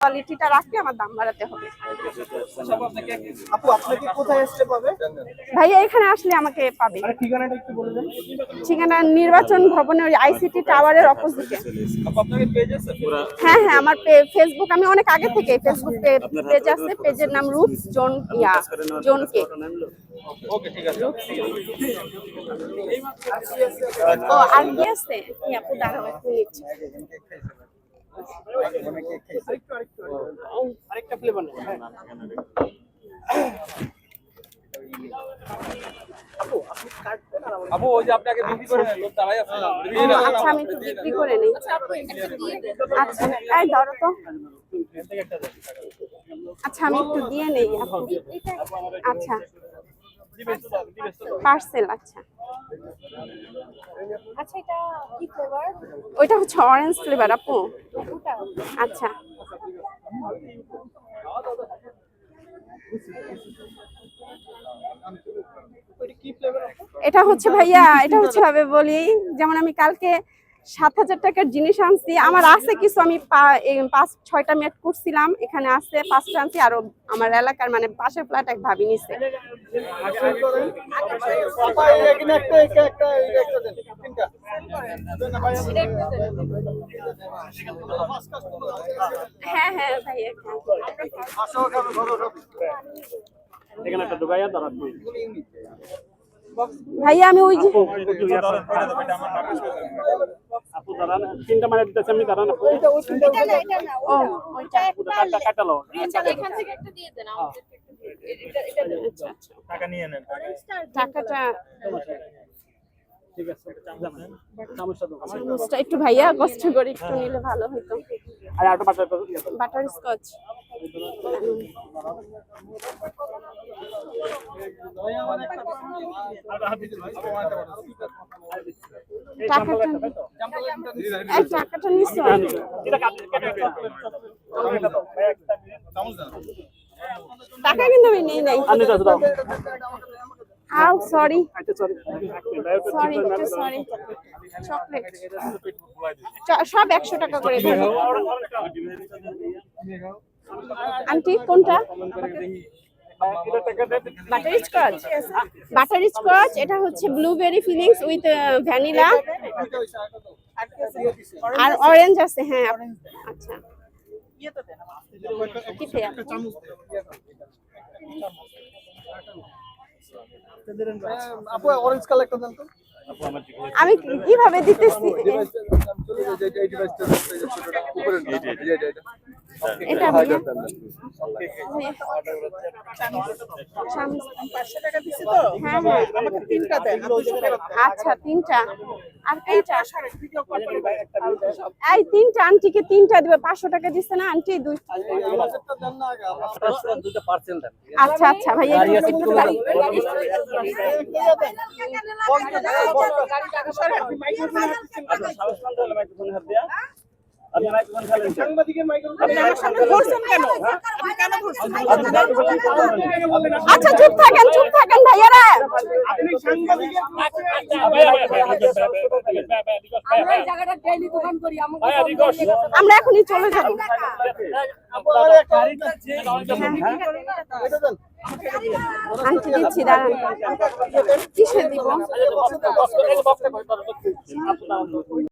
কোয়ালিটিটা রাখলে আমার দাম বাড়াতে হবে আপু আপনাকে কোথায় আসতে পাবে ভাইয়া এখানে আসলে আমাকে পাবে মানে ঠিকানাটা একটু বলে দেন ঠিকানা নির্বাচন ভবনের ওই আইসিটি টাওয়ারের অপোজিটে আপু আপনাকে পেজ আছে হ্যাঁ হ্যাঁ আমার ফেসবুক আমি অনেক আগে থেকে ফেসবুক পেজ আছে পেজের নাম রুটস জোন ইয়া জোন কে ওকে ঠিক আছে ও আর কি আছে কি আপু দাঁড়াও আপু ওই যে আপনাকে বিক্রি করে লোক দাঁড়াই আছে। আচ্ছা আমি একটু বিক্রি করে নিই। আচ্ছা এই ধরো তো। আচ্ছা আমি একটু দিয়ে নেই আচ্ছা। পার্সেল আচ্ছা। আচ্ছা এটা কি ফ্লেভার ওইটা হচ্ছে অরেঞ্জ ফ্লেভার আপু। আচ্ছা। এটা হচ্ছে ভাইয়া এটা হচ্ছে ভাবে বলি যেমন আমি কালকে সাত হাজার টাকার জিনিস আনছি আমার আছে কিছু আমি পা- এই পাঁচ ছয়টা মেট করছিলাম এখানে আছে পাঁচটা আনছি আরও আমার এলাকার মানে পাশের ফ্ল্যাট এক ভাবি নিছে। হ্যাঁ হ্যাঁ ভাইয়া এখানে একটা ঢুকাইয়া দাঁড়া ভাইয়া আমি ওই যে মানে একটা কাটা কাটালো। আচ্ছা এখান থেকে একটা দিয়ে দেন আমাদের এটা এটা দেন। আচ্ছা আচ্ছা টাকা নিয়ে নেন টাকাটা ঠিক আছে সমস্যা তো চামচটা একটু ভাইয়া কষ্ট করে একটু নিলে ভালো হতো। আর বাটার বাটার স্কচ টাকাটা টাকা কিন্তু আমি নেই নাই আউ sorry sorry sorry sorry chocolate সব একশো টাকা করে দেবো। আন্টি কোনটা বাটার স্কচ বাটার স্কচ এটা হচ্ছে ব্লুবেরি ফিলিংস উইথ ভ্যানিলা আর অরেঞ্জ আছে হ্যাঁ আচ্ছা আপু অরেঞ্জ কালারটা দেন তো আমি কীভাবে দিতেছি এটা হ্যাঁ হ্যাঁ আচ্ছা তিনটা আর তিনটা এই তিনটা আন্টিকে তিনটা দিবে পাঁচশো টাকা দিচ্ছে না আন্টি দুই আচ্ছা আচ্ছা ভাইয়া একটু আচ্ছা চুপ থাকেন চুপ থাকেন ভাইয়ারা। আমরা এখনই চলে যাব। কিসে দিব